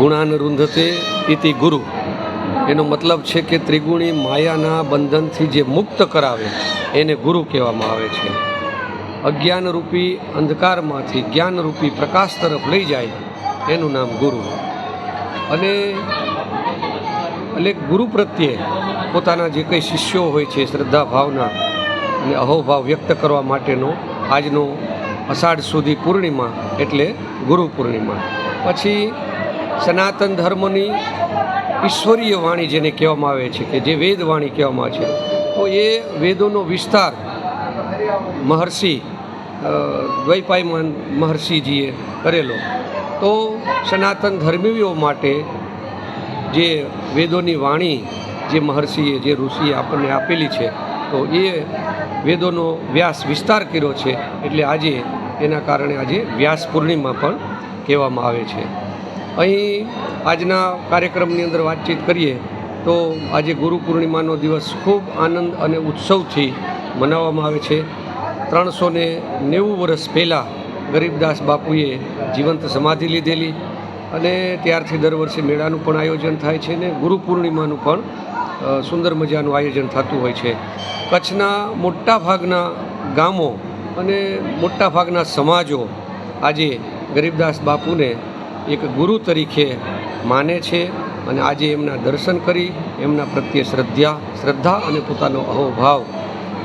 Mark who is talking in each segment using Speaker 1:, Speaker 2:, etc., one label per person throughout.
Speaker 1: ગુણાન રૂંધતે ઇતિ ગુરુ. એનો મતલબ છે કે ત્રિગુણી માયાના બંધનથી જે મુક્ત કરાવે, એને ગુરુ કહેવામાં આવે છે. અજ્ઞાનરૂપી અંધકારમાંથી જ્ઞાનરૂપી પ્રકાશ તરફ લઈ જાય, એનું નામ ગુરુ. અને એટલે ગુરુ પ્રત્યે પોતાના જે કંઈ શિષ્યો હોય છે, શ્રદ્ધા ભાવના અને અહોભાવ વ્યક્ત કરવા માટેનો આજનો અષાઢ સુધી પૂર્ણિમા એટલે ગુરુ પૂર્ણિમા. પછી સનાતન ધર્મની ઈશ્વરીય વાણી જેને કહેવામાં આવે છે કે જે વેદ વાણી કહેવામાં છે. તો એ વેદોનો વિસ્તાર મહર્ષિ દ્વૈપાઈ મહર્ષિજીએ કરેલો. તો સનાતન ધર્મીઓ માટે જે વેદોની વાણી જે મહર્ષિએ, જે ઋષિએ આપણને આપેલી છે, તો એ વેદોનો વ્યાસ વિસ્તાર કર્યો છે. એટલે આજે એના કારણે આજે વ્યાસ પૂર્ણિમા પણ કહેવામાં આવે છે. અહીં આજના કાર્યક્રમની અંદર વાતચીત કરીએ તો આજે ગુરુ પૂર્ણિમાનો દિવસ ખૂબ આનંદ અને ઉત્સવથી મનાવવામાં આવે છે. ત્રણસો ને નેવું વર્ષ પહેલાં ગરીબદાસ બાપુએ જીવંત સમાધિ લીધેલી અને ત્યારથી દર વર્ષે મેળાનું પણ આયોજન થાય છે ને ગુરુ પૂર્ણિમાનું પણ સુંદર મજાનું આયોજન થતું હોય છે. કચ્છના મોટા ભાગના ગામો અને મોટા ભાગના સમાજો આજે ગરીબદાસ બાપુને એક ગુરુ તરીકે માને છે અને આજે એમના દર્શન કરી, એમના પ્રત્યે શ્રદ્ધા શ્રદ્ધા અને પોતાનો અહોભાવ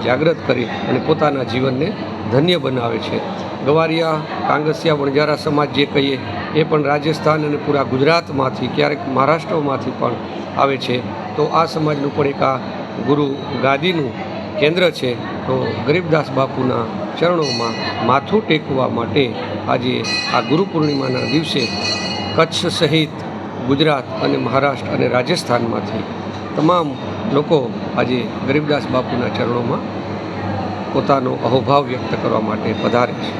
Speaker 1: જાગૃત કરી અને પોતાના જીવનને ધન્ય બનાવે છે. ગવારિયા, કાંગસિયા વણજારા સમાજ જે કહીએ, એ પણ રાજસ્થાન અને પૂરા ગુજરાતમાંથી, ક્યારેક મહારાષ્ટ્રમાંથી પણ આવે છે. તો આ સમાજનું પણ એક આ ગુરુ ગાદીનું કેન્દ્ર છે. તો ગરીબદાસ બાપુના ચરણોમાં માથું ટેકવા માટે આજે આ ગુરુ પૂર્ણિમાના દિવસે કચ્છ સહિત ગુજરાત અને મહારાષ્ટ્ર અને રાજસ્થાનમાંથી તમામ લોકો આજે ગરીબદાસ બાપુના ચરણોમાં પોતાનો અહોભાવ વ્યક્ત કરવા માટે પધારે છે.